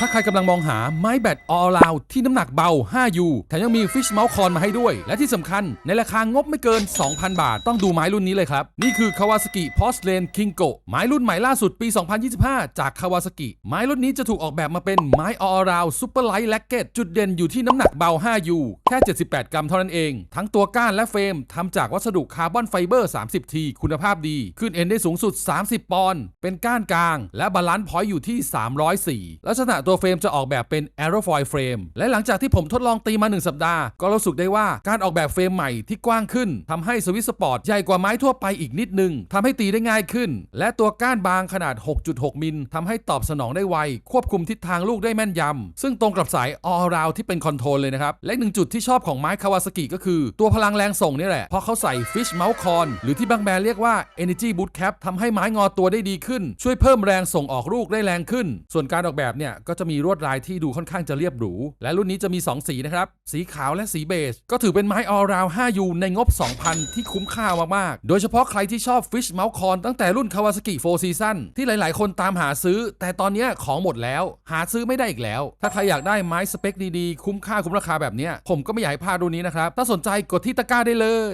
ถ้าใครกำลังมองหาไม้แบต all round ที่น้ำหนักเบา 5U แถมยังมี Fish Mouth Corn มาให้ด้วย และที่สำคัญในราคางบไม่เกิน 2,000 บาท ต้องดูไม้รุ่นนี้เลยครับ นี่คือ Kawasaki Porcelain Kingo ไม้รุ่นใหม่ล่าสุดปี 2025 จาก Kawasaki ไม้รุ่นนี้จะถูกออกแบบมาเป็นไม้ all round Super Light Racket จุดเด่นอยู่ที่น้ำหนักเบา 5U แค่ 78 กรัมเท่านั้นเอง ทั้งตัวก้านและเฟรมทำจากวัสดุคาร์บอนไฟเบอร์ 30T คุณภาพดี ขึ้นเอ็นได้สูงสุด 30 ปอนด์เป็นก้านกลาง และบาลานซ์พอยต์อยู่ที่ 304 ลักษณะตัวเฟรมจะออกแบบเป็น aerofoil frame และหลังจากที่ผมทดลองตีมา 1 สัปดาห์ ก็รู้สึกได้ว่าการออกแบบเฟรมใหม่ที่กว้างขึ้นทำให้สวิตสปอร์ตใหญ่กว่าไม้ทั่วไปอีกนิดนึงทำให้ตีได้ง่ายขึ้น และตัวก้านบางขนาด 6.6 มิลทำให้ตอบสนองได้ไว ควบคุมทิศทางลูกได้แม่นยำซึ่งตรงกับสาย all round ที่เป็นคอนโทรลเลยนะครับ และหนึ่งจุดที่ชอบของไม้คาวาซากิก็คือ ตัวพลังแรงส่งนี่แหละ เพราะเขาใส่ fish mouth Con หรือที่บางแบรนด์เรียกว่า energy boot cap ทำให้ไม้งอตัวได้ดีขึ้น ช่วยเพิ่มแรงส่งออกลูกได้แรงขึ้น ส่วนการออกแบบเนี่ยก็จะมีลวดลายที่ดูค่อนข้างจะเรียบหรู และรุ่นนี้จะมี 2 สีนะครับ สีขาวและสีเบจ ก็ถือเป็นไม้ all round 5U ในงบ 2,000 ที่คุ้มค่ามากๆ โดยเฉพาะใครที่ชอบ fish mouth corn ตั้งแต่รุ่น Kawasaki 4 Season ที่หลายๆ คนตามหาซื้อ แต่ตอนนี้ของหมดแล้ว หาซื้อไม่ได้อีกแล้ว ถ้าใครอยากได้ไม้สเปคดีๆ คุ้มค่าคุ้มราคาแบบเนี้ยผมก็ไม่อยากให้พลาดรุ่นนี้นะครับถ้าสนใจกดที่ตะกร้าได้เลย